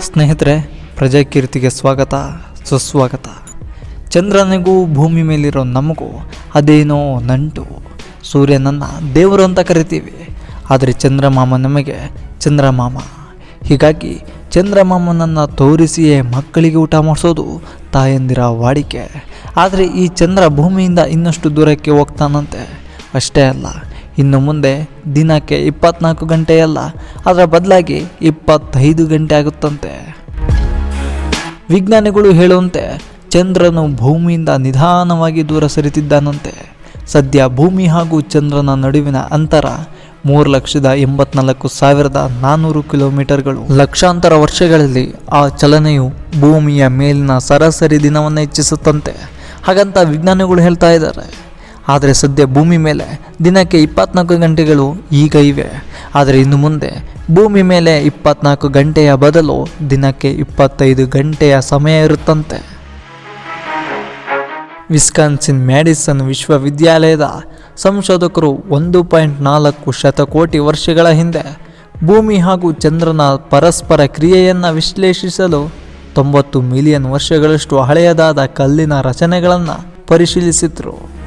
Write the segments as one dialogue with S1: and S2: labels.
S1: ಸ್ನೇಹಿತರೆ, ಪ್ರಜಾಕೀರ್ತಿಗೆ ಸ್ವಾಗತ, ಸುಸ್ವಾಗತ. ಚಂದ್ರನಿಗೂ ಭೂಮಿ ಮೇಲಿರೋ ನಮಗೂ ಅದೇನೋ ನಂಟು. ಸೂರ್ಯನನ್ನು ದೇವರು ಅಂತ ಕರಿತೀವಿ. ಆದರೆ ಚಂದ್ರಮಾಮ ನಮಗೆ ಚಂದ್ರಮಾಮ. ಹೀಗಾಗಿ ಚಂದ್ರಮಾಮನನ್ನು ತೋರಿಸಿಯೇ ಮಕ್ಕಳಿಗೆ ಊಟ ಮಾಡಿಸೋದು, ತಾಯಂದಿರ ವಾಡಿಕೆ. ಆದರೆ ಈ ಚಂದ್ರ ಭೂಮಿಯಿಂದ ಇನ್ನಷ್ಟು ದೂರಕ್ಕೆ ಹೋಗ್ತಾನಂತೆ. ಅಷ್ಟೇ ಅಲ್ಲ ಇನ್ನು ಮುಂದೆ ದಿನಕ್ಕೆ ಇಪ್ಪತ್ನಾಲ್ಕು ಗಂಟೆಯಲ್ಲ, ಅದರ ಬದಲಾಗಿ ಇಪ್ಪತ್ತೈದು ಗಂಟೆ ಆಗುತ್ತಂತೆ. ವಿಜ್ಞಾನಿಗಳು ಹೇಳುವಂತೆ ಚಂದ್ರನು ಭೂಮಿಯಿಂದ ನಿಧಾನವಾಗಿ ದೂರ ಸರಿತಿದ್ದಾನಂತೆ. ಸದ್ಯ ಭೂಮಿ ಹಾಗೂ ಚಂದ್ರನ ನಡುವಿನ ಅಂತರ ಮೂರು ಲಕ್ಷದ ಎಂಬತ್ನಾಲ್ಕು ಸಾವಿರದ ನಾನ್ನೂರು ಕಿಲೋಮೀಟರ್ಗಳು. ಲಕ್ಷಾಂತರ ವರ್ಷಗಳಲ್ಲಿ ಆ ಚಲನೆಯು ಭೂಮಿಯ ಮೇಲಿನ ಸರಾಸರಿ ದಿನವನ್ನು ಹೆಚ್ಚಿಸುತ್ತಂತೆ. ಹಾಗಂತ ವಿಜ್ಞಾನಿಗಳು ಹೇಳ್ತಾ ಇದ್ದಾರೆ ಆದರೆ ಸದ್ಯ ಭೂಮಿ ಮೇಲೆ ದಿನಕ್ಕೆ ಇಪ್ಪತ್ನಾಲ್ಕು ಗಂಟೆಗಳು ಈಗ ಇವೆ. ಆದರೆ ಇನ್ನು ಮುಂದೆ ಭೂಮಿ ಮೇಲೆ ಇಪ್ಪತ್ನಾಲ್ಕು ಗಂಟೆಯ ಬದಲು ದಿನಕ್ಕೆ ಇಪ್ಪತ್ತೈದು ಗಂಟೆಯ ಸಮಯ ಇರುತ್ತಂತೆ. ವಿಸ್ಕಾನ್ಸಿನ್ ಮ್ಯಾಡಿಸನ್ ವಿಶ್ವವಿದ್ಯಾಲಯದ ಸಂಶೋಧಕರು ಒಂದು ಪಾಯಿಂಟ್ ನಾಲ್ಕು ಶತಕೋಟಿ ವರ್ಷಗಳ ಹಿಂದೆ ಭೂಮಿ ಹಾಗೂ ಚಂದ್ರನ ಪರಸ್ಪರ ಕ್ರಿಯೆಯನ್ನು ವಿಶ್ಲೇಷಿಸಲು ತೊಂಬತ್ತು ಮಿಲಿಯನ್ ವರ್ಷಗಳಷ್ಟು ಹಳೆಯದಾದ ಕಲ್ಲಿನ ರಚನೆಗಳನ್ನು ಪರಿಶೀಲಿಸಿದ್ರು.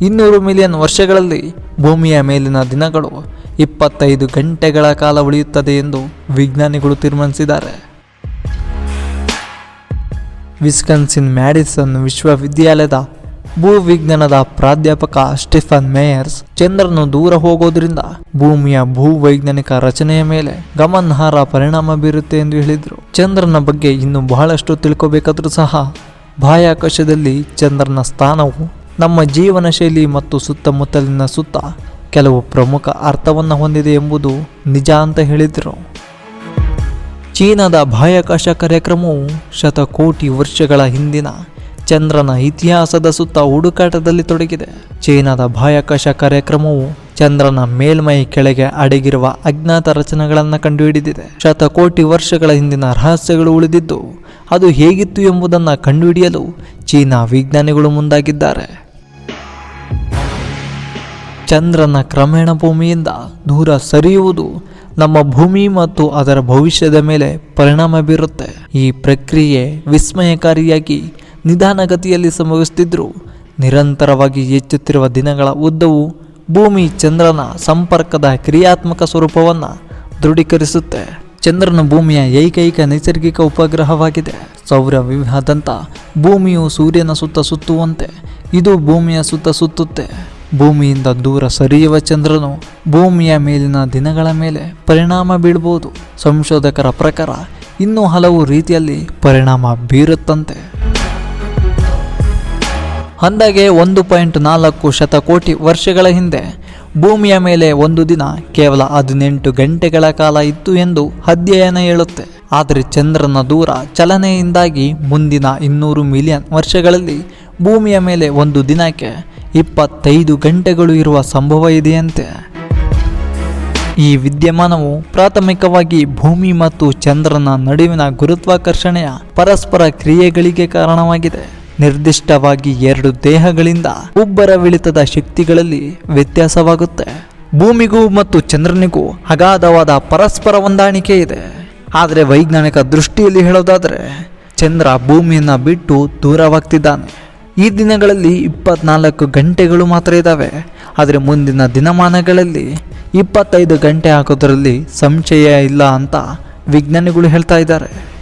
S1: ಇನ್ನೂರು ಮಿಲಿಯನ್ ವರ್ಷಗಳಲ್ಲಿ ಭೂಮಿಯ ಮೇಲಿನ ದಿನಗಳು ಇಪ್ಪತ್ತೈದು ಗಂಟೆಗಳ ಕಾಲ ಉಳಿಯುತ್ತದೆ ಎಂದು ವಿಜ್ಞಾನಿಗಳು ತೀರ್ಮಾನಿಸಿದ್ದಾರೆ. ವಿಸ್ಕನ್ಸಿನ್ ಮ್ಯಾಡಿಸನ್ ವಿಶ್ವವಿದ್ಯಾಲಯದ ಭೂವಿಜ್ಞಾನದ ಪ್ರಾಧ್ಯಾಪಕ ಸ್ಟಿಫನ್ ಮೇಯರ್ಸ್ ಚಂದ್ರನು ದೂರ ಹೋಗೋದ್ರಿಂದ ಭೂಮಿಯ ಭೂವೈಜ್ಞಾನಿಕ ರಚನೆಯ ಮೇಲೆ ಗಮನಾರ್ಹ ಪರಿಣಾಮ ಬೀರುತ್ತೆ ಎಂದು ಹೇಳಿದರು. ಚಂದ್ರನ ಬಗ್ಗೆ ಇನ್ನೂ ಬಹಳಷ್ಟು ತಿಳ್ಕೋಬೇಕಾದ್ರೂ ಸಹ ಬಾಹ್ಯಾಕಾಶದಲ್ಲಿ ಚಂದ್ರನ ಸ್ಥಾನವು ನಮ್ಮ ಜೀವನ ಶೈಲಿ ಮತ್ತು ಸುತ್ತಮುತ್ತಲಿನ ಸುತ್ತ ಕೆಲವು ಪ್ರಮುಖ ಅರ್ಥವನ್ನು ಹೊಂದಿದೆ ಎಂಬುದು ನಿಜ ಅಂತ ಹೇಳಿದರು. ಚೀನಾದ ಬಾಹ್ಯಾಕಾಶ ಕಾರ್ಯಕ್ರಮವು ಶತಕೋಟಿ ವರ್ಷಗಳ ಹಿಂದಿನ ಚಂದ್ರನ ಇತಿಹಾಸದ ಸುತ್ತ ಹುಡುಕಾಟದಲ್ಲಿ ತೊಡಗಿದೆ. ಚೀನಾದ ಬಾಹ್ಯಾಕಾಶ ಕಾರ್ಯಕ್ರಮವು ಚಂದ್ರನ ಮೇಲ್ಮೈ ಕೆಳಗೆ ಅಡಗಿರುವ ಅಜ್ಞಾತ ರಚನೆಗಳನ್ನು ಕಂಡುಹಿಡಿದಿದೆ. ಶತಕೋಟಿ ವರ್ಷಗಳ ಹಿಂದಿನ ರಹಸ್ಯಗಳು ಉಳಿದಿದ್ದು ಅದು ಹೇಗಿತ್ತು ಎಂಬುದನ್ನು ಕಂಡುಹಿಡಿಯಲು ಚೀನಾ ವಿಜ್ಞಾನಿಗಳು ಮುಂದಾಗಿದ್ದಾರೆ. ಚಂದ್ರನ ಕ್ರಮೇಣ ಭೂಮಿಯಿಂದ ದೂರ ಸರಿಯುವುದು ನಮ್ಮ ಭೂಮಿ ಮತ್ತು ಅದರ ಭವಿಷ್ಯದ ಮೇಲೆ ಪರಿಣಾಮ ಬೀರುತ್ತೆ. ಈ ಪ್ರಕ್ರಿಯೆ ವಿಸ್ಮಯಕಾರಿಯಾಗಿ ನಿಧಾನಗತಿಯಲ್ಲಿ ಸಂಭವಿಸುತ್ತಿದ್ದರೂ ನಿರಂತರವಾಗಿ ಹೆಚ್ಚುತ್ತಿರುವ ದಿನಗಳ ಉದ್ದವು ಭೂಮಿ ಚಂದ್ರನ ಸಂಪರ್ಕದ ಕ್ರಿಯಾತ್ಮಕ ಸ್ವರೂಪವನ್ನು ದೃಢೀಕರಿಸುತ್ತೆ. ಚಂದ್ರನ ಭೂಮಿಯ ಏಕೈಕ ನೈಸರ್ಗಿಕ ಉಪಗ್ರಹವಾಗಿದೆ. ಸೌರ ವಿವಾಹದಂಥ ಭೂಮಿಯು ಸೂರ್ಯನ ಸುತ್ತ ಸುತ್ತುವಂತೆ ಇದು ಭೂಮಿಯ ಸುತ್ತ ಸುತ್ತುತ್ತೆ ಭೂಮಿಯಿಂದ ದೂರ ಸರಿಯುವ ಚಂದ್ರನು ಭೂಮಿಯ ಮೇಲಿನ ದಿನಗಳ ಮೇಲೆ ಪರಿಣಾಮ ಬೀಳ್ಬೋದು. ಸಂಶೋಧಕರ ಪ್ರಕಾರ ಇನ್ನೂ ಹಲವು ರೀತಿಯಲ್ಲಿ ಪರಿಣಾಮ ಬೀರುತ್ತಂತೆ. ಅಂದಾಗೆ ಒಂದು ಪಾಯಿಂಟ್ ನಾಲ್ಕು ಶತಕೋಟಿ ವರ್ಷಗಳ ಹಿಂದೆ ಭೂಮಿಯ ಮೇಲೆ ಒಂದು ದಿನ ಕೇವಲ ಹದಿನೆಂಟು ಗಂಟೆಗಳ ಕಾಲ ಇತ್ತು ಎಂದು ಅಧ್ಯಯನ ಹೇಳುತ್ತೆ. ಆದರೆ ಚಂದ್ರನ ದೂರ ಚಲನೆಯಿಂದಾಗಿ ಮುಂದಿನ ಇನ್ನೂರು ಮಿಲಿಯನ್ ವರ್ಷಗಳಲ್ಲಿ ಭೂಮಿಯ ಮೇಲೆ ಒಂದು ದಿನಕ್ಕೆ ಇಪ್ಪತ್ತೈದು ಗಂಟೆಗಳು ಇರುವ ಸಂಭವ ಇದೆಯಂತೆ. ಈ ವಿದ್ಯಮಾನವು ಪ್ರಾಥಮಿಕವಾಗಿ ಭೂಮಿ ಮತ್ತು ಚಂದ್ರನ ನಡುವಿನ ಗುರುತ್ವಾಕರ್ಷಣೆಯ ಪರಸ್ಪರ ಕ್ರಿಯೆಗಳಿಗೆ ಕಾರಣವಾಗಿದೆ. ನಿರ್ದಿಷ್ಟವಾಗಿ ಎರಡು ದೇಹಗಳಿಂದ ಉಬ್ಬರವಿಳಿತದ ಶಕ್ತಿಗಳಲ್ಲಿ ವ್ಯತ್ಯಾಸವಾಗುತ್ತೆ. ಭೂಮಿಗೂ ಮತ್ತು ಚಂದ್ರನಿಗೂ ಅಗಾಧವಾದ ಪರಸ್ಪರ ಹೊಂದಾಣಿಕೆ ಇದೆ. ಆದರೆ ವೈಜ್ಞಾನಿಕ ದೃಷ್ಟಿಯಲ್ಲಿ ಹೇಳೋದಾದರೆ, ಚಂದ್ರ ಭೂಮಿಯನ್ನು ಬಿಟ್ಟು ದೂರವಾಗ್ತಿದ್ದಾನೆ. ಈ ದಿನಗಳಲ್ಲಿ ಇಪ್ಪತ್ನಾಲ್ಕು ಗಂಟೆಗಳು ಮಾತ್ರ ಇದ್ದಾವೆ. ಆದರೆ ಮುಂದಿನ ದಿನಮಾನಗಳಲ್ಲಿ ಇಪ್ಪತ್ತೈದು ಗಂಟೆ ಹಾಕೋದ್ರಲ್ಲಿ ಸಂಶಯ ಇಲ್ಲ ಅಂತ ವಿಜ್ಞಾನಿಗಳು ಹೇಳ್ತಾ ಇದ್ದಾರೆ.